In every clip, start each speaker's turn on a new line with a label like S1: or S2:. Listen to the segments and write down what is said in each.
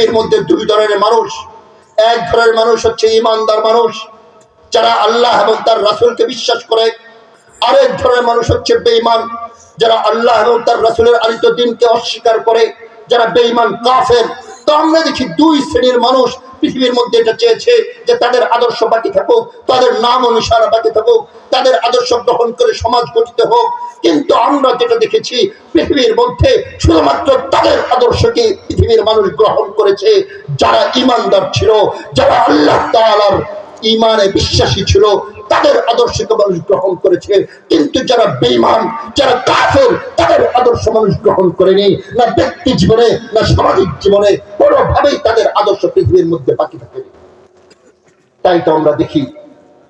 S1: পৃথিবীর মধ্যে দুই ধরনের মানুষ। এক ধরনের মানুষ হচ্ছে ইমানদার মানুষ, যারা আল্লাহ এবং তার রাসুলকে বিশ্বাস করে। আরেক ধরনের মানুষ হচ্ছে বেঈমান, যারা আল্লাহ এবং তার রাসুলের আলিত দিনকে অস্বীকার করে, যারা বেঈমান, কাফের। তো আমরা দেখি দুই শ্রেণির মানুষ পৃথিবীর মধ্যে এটা চেয়েছে যে তাদের আদর্শ বাকি থাকুক, তাদের নাম অনুসারে বাকি থাকুক, তাদের আদর্শ গ্রহণ করে সমাজ গঠিত হোক, কিন্তু আমরা যেটা দেখেছি, পৃথিবীর মধ্যে শুধুমাত্র তাদের আদর্শকে পৃথিবীর মানুষ গ্রহণ করেছে, যারা ইমানদার ছিল, যারা আল্লাহ তালার ইমানে বিশ্বাসী ছিল তাদের আদর্শকে মানুষ গ্রহণ করেছে। কিন্তু যারা বেঈমান, যারা কাফের, তাদের আদর্শ মানুষ গ্রহণ করেনি। না ব্যক্তি জীবনে, না সামাজিক জীবনে, কোনোভাবেই তাদের আদর্শ পৃথিবীর মধ্যে বাকি থাকেনি। তাই তো আমরা দেখি,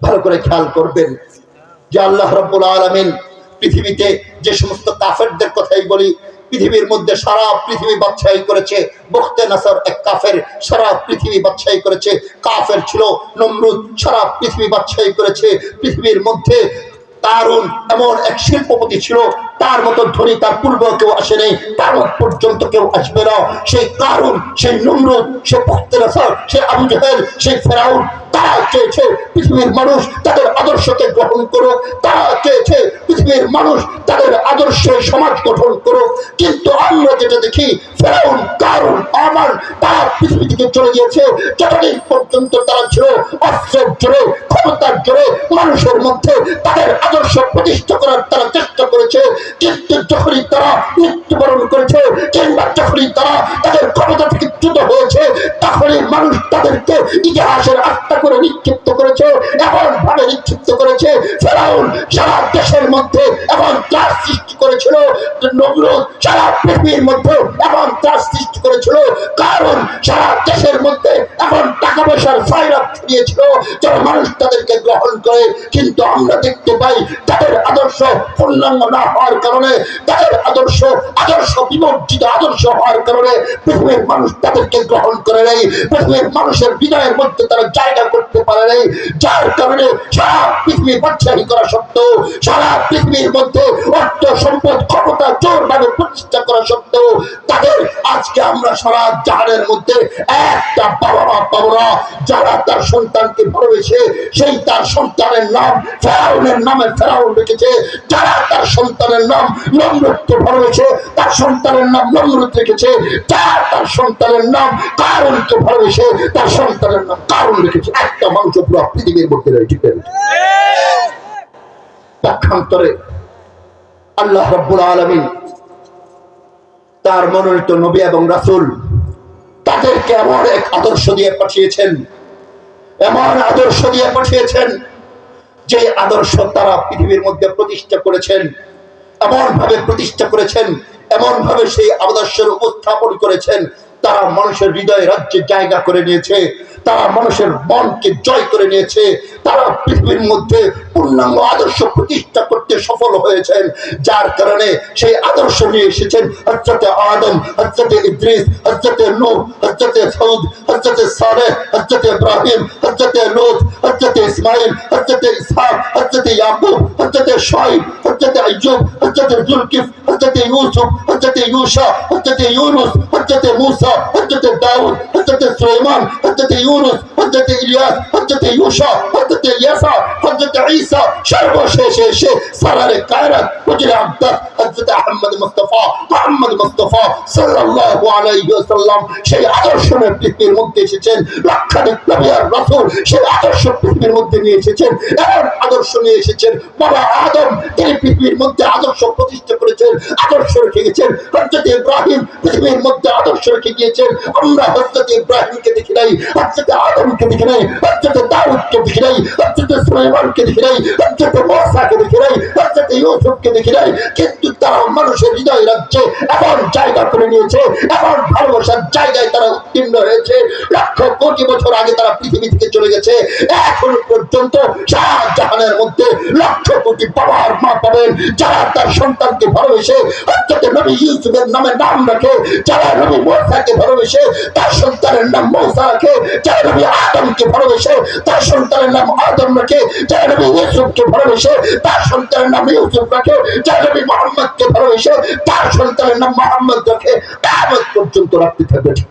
S1: ভালো করে খেয়াল করবেন যে আল্লাহ রব্বুল আলমিন পৃথিবীতে যে সমস্ত কাফেরদের কথাই বলি পৃথিবীর মধ্যে সারা পৃথিবী বাচ্চাই করেছে। বখতে নাসার এক কাফের সারা পৃথিবী বাচ্চাই করেছে। কাফের ছিল নমরুদ, সারা পৃথিবী বাচ্চাই করেছে। পৃথিবীর মধ্যে কারণ এমন এক শিল্পপতি ছিল, তার মতো ধনী তার পূর্ব কেউ আসে নেই, তার পর্যন্ত কেউ আসবে না। সেই কারণ সেই নমরুদ, সে নাসার, সে আবু জাহেল, সেই ফেরাউন তারা চেয়েছে পৃথিবীর মানুষ তাদের আদর্শকে গ্রহণ করুক, তারা চেয়েছে পৃথিবীর মানুষ তাদের সমাজ গঠন করুক। কিন্তু আমরা যেটা দেখি, ফেরাউন কারণ আমার তারা পৃথিবী থেকে চলে গিয়েছে। যতদিন পর্যন্ত তারা ছিল অস্ত্রের জোরে, ক্ষমতার জোরে, মানুষের মধ্যে তাদের আদর্শ প্রতিষ্ঠা করার তারা চেষ্টা করেছে। কিন্তু যখনই তারা মৃত্যুবরণ করেছে, কিংবা যখনই তারা তাদের ক্ষমতা থেকে চ্যুত হয়েছে তখনই মানুষ তাদেরকে ইতিহাসের আত্মা করে নিক্ষিপ্ত করেছে, এমন ভাবে নিক্ষিপ্ত করেছে, ফেরাউন সারা দেশের মধ্যে এমন ত্রাস সৃষ্টি করেছিল নমরুদ সারা পৃথিবীর মধ্যে এমন ত্রাস সৃষ্টি করেছিল, কারণ সারা দেশের মধ্যে এমন টাকা পয়সার ফাইরাপ ছড়িয়েছিল যারা মানুষ তাদেরকে গ্রহণ করে। কিন্তু আমরা দেখতে পাই তাদের আদর্শ পূর্ণাঙ্গ না হওয়ার কারণে, তাদের আদর্শ আদর্শ বিমর্জিত আদর্শ হওয়ার কারণে পৃথিবীর মানুষ তাদেরকে গ্রহণ করে নেই। পৃথিবীর মানুষের হৃদয়ের মধ্যে তারা জায়গা করতে পারে নাই। যার কারণে সারা পৃথিবী বাচ্চাহী করা সত্ত্বেও, সারা পৃথিবীর মধ্যে অর্থ সম্পদ ক্ষমতা জোরভাবে প্রতিষ্ঠা করা সত্ত্বেও, তাদের আজকে আমরা সারা জাহানের মধ্যে একটা বাবা মা পাবো না। যারা তার সন্তানকে ভালোবেসে সেই তার সন্তানের নাম ফেরাউনের নামে ফেরাউন রেখেছে। যারা তার সন্তানের নাম নমরুদকে ভালোবেসে তার সন্তানের নাম নমরুদ রেখেছে। যারা তার সন্তানের নাম কারণকে ভালোবেসে তার সন্তানের নাম কারণ রেখেছে? একটা মানুষ পুরো পৃথিবীর মধ্যে রয়েছে পক্ষান্তরে আল্লাহ রব্বুল আলমিন তার মনোনীত নবী এবং রাসূল তাদেরকে এমন এক আদর্শ দিয়ে পাঠিয়েছেন, এমন আদর্শ দিয়ে পাঠিয়েছেন যে আদর্শ তারা পৃথিবীর মধ্যে প্রতিষ্ঠা করেছেন এমন ভাবে প্রতিষ্ঠা করেছেন এমন ভাবে সেই আদর্শের উপস্থাপন করেছেন তারা মানুষের হৃদয় রাজ্যে জায়গা করে নিয়েছে তারা মানুষের মনকে জয় করে নিয়েছে তারা পৃথিবীর মধ্যে পূর্ণাঙ্গ আদর্শ প্রতিষ্ঠা করতে সফল হয়েছেন। যার কারণে সেই আদর্শ নিয়ে এসেছেন হজরতে আদম হজরতে ইদ্রিস হজরতে নূহ হজরতে সৌদ হজরতে সালেহ হজরতে ইব্রাহিম হজরতে লূত হজরতে ইসমাইল হজরতে ইসহাক হজরতে ইয়াকুব হজরতে শাইব হজরতে আইয়ুব হজরতে জুলকিফ হজরতে ইউসুফ হজরতে ইউশা হজরতে ইউনুস হজরতে মুসা হজরতে দাউদ হজরতে সুলাইমান হজরতে ইউনুস হজরতে ইলিয়াস হজরতে ইউশা হজরতে ইয়াসা হজরতে ঈসা সর্বশেষে এসে সারারে কায়রাত হুজুরে আব্বাস হজরতে আহমদ মুস্তাফা মুহাম্মদ মুস্তাফা সাল্লাল্লাহু আলাইহি ওয়াসাল্লাম সেই আদর্শ পৃথিবীর মধ্যে এসেছেন। লক্ষাধিক নবী আর রাসূল সেই আদর্শ পৃথিবীর মধ্যে নিয়ে এসেছেন। এমন আদর্শ নিয়ে এসেছেন, বাবা আদম তিনি পৃথিবীর মধ্যে আদর্শ প্রতিষ্ঠা করেছেন, আদর্শ রেখে গেছেন। হজরত ইব্রাহিম পৃথিবীর মধ্যে আদর্শ রেখে গিয়েছেন। আমরা হজরত ইব্রাহিমকে দেখি নাই হজরত আদমকে দেখি নাই হজরত দাউদকে দেখি নাই। হজরত সুলাইমানকে দেখি নাই হজরত মুসাকে দেখি নাই হজরত ইউসুফকে দেখি নাই, কিন্তু তারা মানুষের হৃদয় রাজ্যে এমন জায়গা করে নিয়েছে, এমন ভালোবাসার জায়গায় তারা উত্তীর্ণ হয়েছে। লক্ষ কোটি বছর আগে তারা পৃথিবী থেকে চলে গেছে। এখন পর্যন্ত সারা জাহানের মধ্যে লক্ষ কোটি বাবার মা পাবেন, যারা তার সন্তানকে ভালোবেসে হজরত নবী ইউসুফের নামে নাম রাখে, যারা নবী মোসাকে ভালোবেসে, তার সন্তানের নাম মৌসা রাখে, যারা নবী আদমকে ভালোবেসে, তার সন্তানের নাম নবী ইউসুফকে ভালোবেসে, তার সন্তানের নাম ইউসুফ রাখে নবী মোহাম্মদকে ভালোবেসে, তার সন্তানের নাম মোহাম্মদ রাখে পর্যন্ত রাখতে থাকবে, ঠিক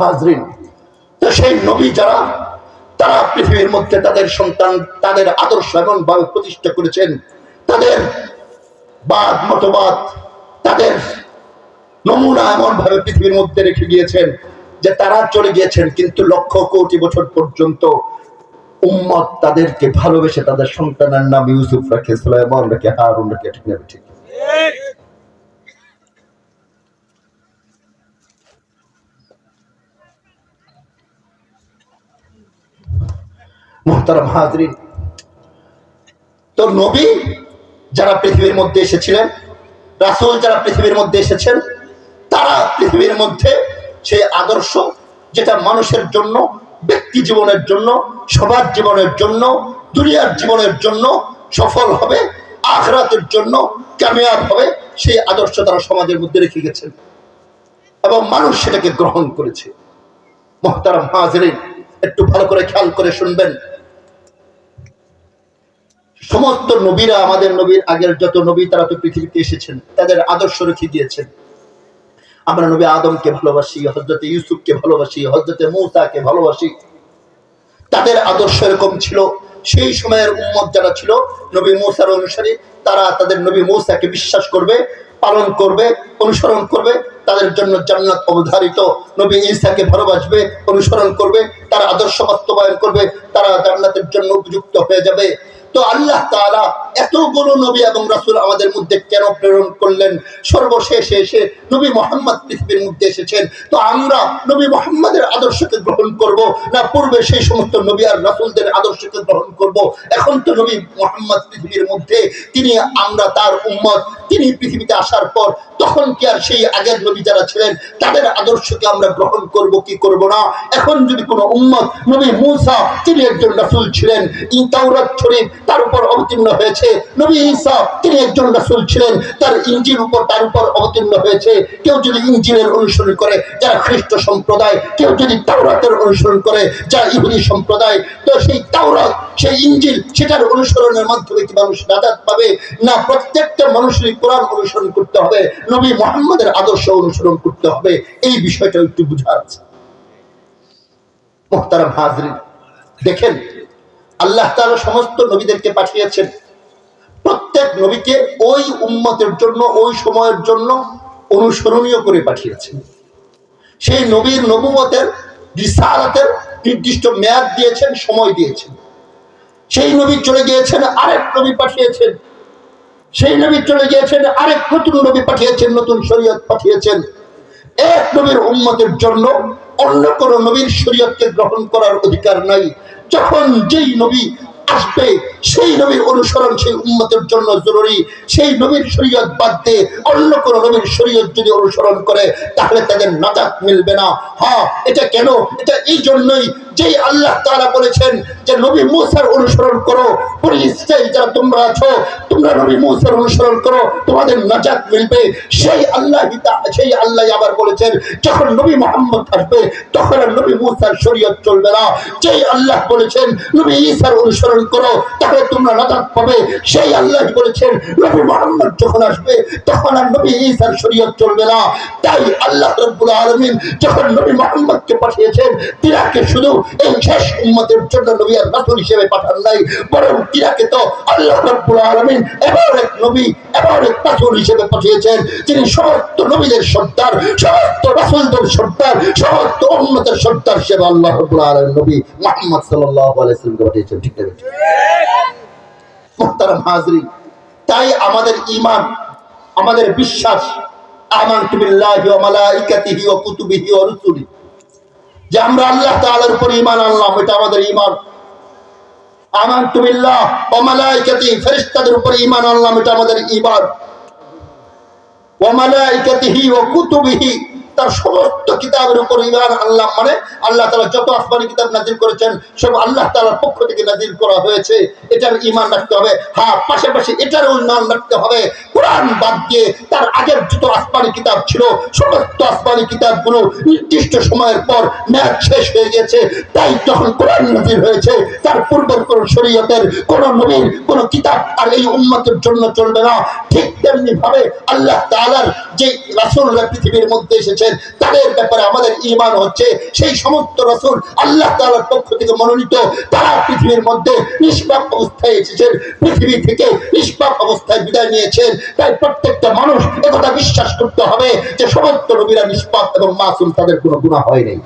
S1: হাজরিন, তো সেই নবী যারা, তারা পৃথিবীর মধ্যে তাদের সন্তান, তাদের আদর্শ এমন ভাবে প্রতিষ্ঠা করেছেন, তাদের বাদ মতবাদ, তাদের নমুনা এমন ভাবে পৃথিবীর মধ্যে রেখে গিয়েছেন যে তারা চলে গিয়েছেন, কিন্তু লক্ষ কোটি বছর পর্যন্ত উম্মত তাদেরকে ভালোবেসে তাদের সন্তানের নাম ইউসুফ রাখে, সুলাইমান রাখে, হারুন রাখে, ঠিক না ঠিক? তো নবী যারা পৃথিবীর মধ্যে এসেছিলেন, রাসূল যারা পৃথিবীর মধ্যে এসেছেন তারা পৃথিবীর মধ্যে সেই আদর্শ যেটা মানুষের জন্য, ব্যক্তি জীবনের জন্য সবার জীবনের জন্য, দুনিয়ার জীবনের জন্য সফল হবে, আখরাতের জন্য কামিয়াব হবে, সেই আদর্শ তারা সমাজের মধ্যে রেখে গেছেন। এবং মানুষ সেটাকে গ্রহণ করেছে। মহতারাম হাজরিন, একটু ভালো করে খেয়াল করে শুনবেন। সমস্ত নবীরা আমাদের নবীর আগের যত নবী, তারা তো পৃথিবীতে এসেছেন, তাদের আদর্শ রেখে দিয়েছেন আমরা নবী আদমকে ভালোবাসি হজরতে ইউসুফকে ভালোবাসি হজরতে মৌসাকে ভালোবাসি। তাদের আদর্শ এরকম ছিল। সেই সময়ের উম্মত যারা ছিল নবী মৌসার অনুসারী, তারা তাদের নবী মৌসাকে বিশ্বাস করবে, পালন করবে, অনুসরণ করবে, তাদের জন্য জান্নাত অবধারিত। নবী ঈসাকে ভালোবাসবে, অনুসরণ করবে, তারা আদর্শ বাস্তবায়ন করবে, তারা জান্নাতের জন্য উপযুক্ত হয়ে যাবে। তো আল্লাহ তাআলা এতগুলো নবী এবং রাসূল আমাদের মধ্যে কেন প্রেরণ করলেন? সর্বশেষে এসে নবী মোহাম্মদ পৃথিবীর মধ্যে এসেছেন। তো আমরা নবী মোহাম্মদের আদর্শকে গ্রহণ করব না পূর্বে সেই সমস্ত নবী আর রাসূলদের আদর্শকে গ্রহণ করব? এখন তো নবী মোহাম্মদ পৃথিবীর মধ্যে তিনি আমরা তার উম্মত, তিনি পৃথিবীতে আসার পর তখন কি আর সেই আগের নবী যারা ছিলেন, তাদের আদর্শকে আমরা গ্রহণ করব, কি করব না? এখন যদি কোনো উম্মত নবী মূসা, তিনি একজন রাসূল ছিলেন ই তাওরাত শরীফ তার উপর অবতীর্ণ হয়েছে। নবী ঈসা, তিনি একজন রাসূল ছিলেন। তার ইঞ্জিল উপর, তার উপর অবতীর্ণ হয়েছে। কেউ যদি ইঞ্জিলের অনুসরণ করে, যারা খ্রিস্ট সম্প্রদায়, কেউ যদি তাওরাতের অনুসরণ করে, যারা ইহুদি সম্প্রদায়, তো সেই তাওরাত, সেই ইঞ্জিল সেটার অনুসরণের মাধ্যমে কি মানুষ নাজাত পাবে? না, প্রত্যেকটা মানুষেরই কোরআন অনুসরণ করতে হবে, নবী মোহাম্মদের আদর্শ অনুসরণ করতে হবে। এই বিষয়টা একটু বুঝা আছে। মোহতারাম হাজরিন, দেখেন আল্লাহ তাআলা সমস্ত নবীদেরকে পাঠিয়েছেন। প্রত্যেক নবীকে ওই উম্মতের জন্য, ওই সময়ের জন্য অনুসরণীয় করে পাঠিয়েছেন। সেই নবীর নবুমতের রিসালাতের নির্দিষ্ট মেয়াদ দিয়েছেন, সময় দিয়েছেন। সেই নবী চলে গিয়েছেন, আরেক নবী পাঠিয়েছেন। সেই নবী চলে গিয়েছেন, আরেক নতুন নবী পাঠিয়েছেন, নতুন শরীয়ত পাঠিয়েছেন। এক নবীর উম্মতের জন্য অন্য কোন নবীর শরীয়তকে গ্রহণ করার অধিকার নাই। যখন যেই নবী আসবে, সেই নবীর অনুসরণ সেই উন্মতের জন্য জরুরি। সেই নবীর শরীয়ত বাদ দিয়ে অন্য কোন নবীর শরীয়ত যদি অনুসরণ করে, তাহলে তাদের নাজাত মিলবে না। হ্যাঁ এটা কেন? এটা এই জন্যই যেই আল্লাহ তাআলা বলেছেন যে নবী মূসার অনুসরণ করো বনি যারা তোমরা আছো, তোমরা নবী মূসার অনুসরণ করো, তোমাদের নাজাত মিলবে। সেই আল্লাহ সেই আল্লাহ আবার বলেছেন, যখন নবী মোহাম্মদ আসবে, তখন আর নবী মূসার শরীয়ত চলবে না। যেই আল্লাহ বলেছেন, নবী ঈসার অনুসরণ করো, তাহলে তোমরা নাজাত পাবে। সেই আল্লাহ বলেছেন, নবী মোহাম্মদ যখন আসবে, তখন আর নবী ঈসার শরীয়ত চলবে না। তাই আল্লাহ রাব্বুল আলামিন যখন নবী মোহাম্মদকে পাঠিয়েছেন, তিনাকে শুধু উম্মতের জন্য নবী আর রাসূল হিসেবে পাঠান নাই, বরং তিনাকে তো আল্লাহ রাব্বুল আলামিন এবার এক নবী, এবার এক রাসূল হিসেবে পাঠিয়েছেন, যিনি সমস্ত নবীদের সর্দার, সমস্ত রাসূলদের সর্দার, সমস্ত উম্মতের সর্দার হিসেবে আল্লাহ রাব্বুল নবী মুহাম্মদ পাঠিয়েছেন, ঠিক আছে তাই আমাদের ঈমান, আমাদের বিশ্বাস, আমানতু বিল্লাহি ওয়া মালাইকাতিহি ওয়া কুতুবিহি ওয়া রুসুলিহি। যে আমরা আল্লাহ তাআলার উপর ঈমান আনলাম, এটা আমাদের আমানতু বিল্লাহ ওয়া মালাইকাতিহি ফেরেশতাদের উপর ঈমান আনলাম, এটা আমাদের কিতাবের উপর ইমান আল্লাহ মানে আল্লাহ তালা যত কিতাব নাজিল করেছেন, সব আল্লাহ পক্ষ থেকে নাজিল করা হয়েছে। এটার ইমান রাখতে হবে। হ্যাঁ পাশাপাশি এটারও ইমান রাখতে হবে। কোরআন বাদ দিয়ে তার আগের যত আসমানি কিতাব ছিল, সমস্ত আসমানি কিতাবগুলো নির্দিষ্ট সময়ের পর ম্যাচ শেষ হয়ে গেছে। তাই যখন কোরআন নাজিল হয়েছে, তার পূর্বের কোন শরীয়তের, কোন নবীর, কোন কিতাব আর এই উম্মতের জন্য চলবে না। ঠিক তেমনি ভাবে আল্লাহ তাআলার যে রাসূলরা পৃথিবীর মধ্যে এসেছেন, তাদের ব্যাপারে আমাদের ঈমান হচ্ছে। সেই সমস্ত রাসূল আল্লাহ তাআলার পক্ষ থেকে মনোনীত, তারা পৃথিবীর মধ্যে নিষ্পাপ অবস্থায় এসেছেন, পৃথিবী থেকে নিষ্পাপ অবস্থায় বিদায় নিয়েছেন। তাই প্রত্যেকটা মানুষ একথা বিশ্বাস করতে হবে যে সমস্ত নবীরা নিষ্পাত এবং মাসুম, তাদের কোনো গুণা হয় নাই।